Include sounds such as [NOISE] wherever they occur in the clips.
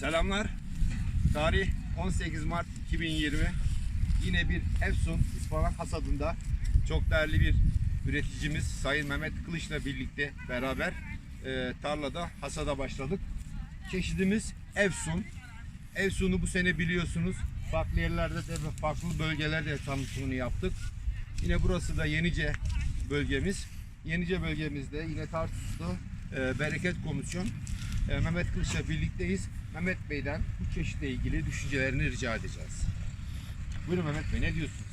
Selamlar. Tarih 18 Mart 2020. Yine bir Efsun ıspanak hasadında çok değerli bir üreticimiz Sayın Mehmet Kılıç'la birlikte beraber e, tarlada hasada başladık. Çeşidimiz Efsun. Efsun'u bu sene biliyorsunuz. Farklı yerlerde de farklı bölgelerde tanıtımını yaptık. Yine burası da Yenice bölgemiz. Yenice bölgemizde yine Tarsus'ta e, Bereket Komisyon e, Mehmet Kılıç'la birlikteyiz. Mehmet Bey'den bu çeşitle ilgili düşüncelerini rica edeceğiz. Buyurun Mehmet Bey ne diyorsunuz?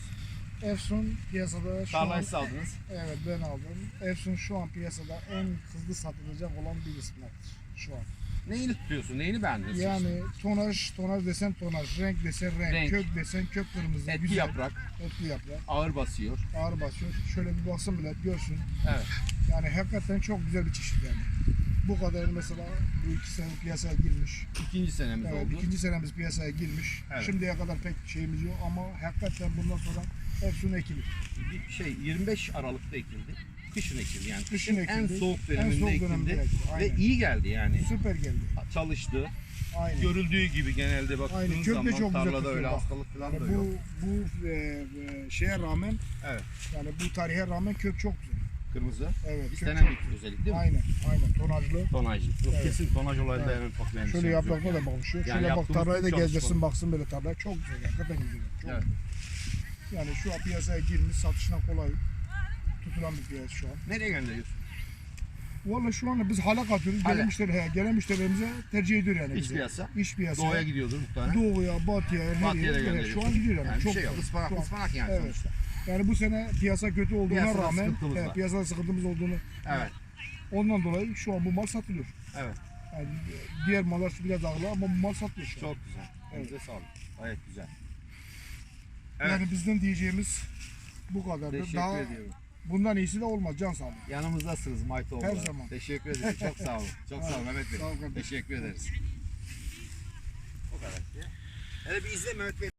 Efsun piyasada şu an, Tarlayı siz aldınız. evet ben aldım. Efsun şu an piyasada en hızlı satılacak olan bir ıspaнаktır şu an. Neyini tutuyorsun? Neyini beğendiniz? Yani tonaj, tonaj desen tonaj, renk desen renk, Renk. kök desen kök kırmızı, Etki güzel, yaprak, etli yaprak, ağır basıyor. ağır basıyor. Şöyle bir baksın bile görsün. Evet. Yani hakikaten çok güzel bir çeşit yani. Bu kadar mesela bu iki sene piyasaya girmiş. İkinci senemiz Evet, oldu. ikinci senemiz piyasaya girmiş. Evet. Şimdiye kadar pek şeyimiz yok ama hakikaten bundan sonra Efsun ekilir. Bir şey 25 Aralık'ta ekildi. Kışın ekildi yani. Kışın en ekildi. soğuk En döneminde soğuk ekildi. döneminde ekildi, Ve iyi geldi yani. Süper geldi. Çalıştı. Aynen. Görüldüğü gibi genelde baktığınız Aynen, kök zaman çok güzel tarlada tutuyor öyle bak. hastalık falan Yani da yok. bu bu e, e, şeye rağmen Evet. yani bu tarihe rağmen kök çok güzel. Kırmızı. Evet. İstenen bir özellik değil mi? Aynen, aynen tonajlı. Tonajlı. Yok, Evet. Kesin tonaj olayında Evet. en ufak bir Şöyle yok. yaprakına da bakışıyor. Yani Şöyle bak yaptığımız da tüm gezdirsin çalışma- baksın böyle tarlaya. Çok güzel. Hakikaten güzel. Çok Evet. güzel. Yani şu an piyasaya girmiş satışına kolay tutulan bir piyasa şu an. Nereye gönderiyorsun? Valla şu anda biz halak atıyoruz. Hala. Gelen, müşteri, he, gelen müşterilerimize tercih ediyor yani. İç bizi. piyasa. İç piyasa. Doğuya gidiyordur muhtemelen. Doğuya, batıya, nereye? Batıya da Evet, gönderiyorsun. Şu an gidiyor yani. Yani bir çok şey yok. güzel. Ispanak, Şu an- ıspanak yani Evet. sonuçta. Yani bu sene piyasa kötü olduğuna Piyasada rağmen sıkıntımız var. piyasada sıkıntımız olduğunu Evet. ondan dolayı şu an bu mal satılıyor. Evet. Yani diğer mallar biraz ağırlı ama bu mal satılıyor şu an. Çok güzel. Evet. Elinize sağlık. Gayet güzel. Evet. Yani bizden diyeceğimiz bu kadardır. Teşekkür Daha ediyorum. bundan iyisi de olmaz can sağlığı. Yanımızdasınız Maytoğlu. Her zaman. Teşekkür ederim. Çok sağ olun. [LAUGHS] Çok sağ olun Mehmet Bey. Sağ ol kardeşim. Teşekkür ederiz. O kadar. Hele bir izle Mehmet Bey.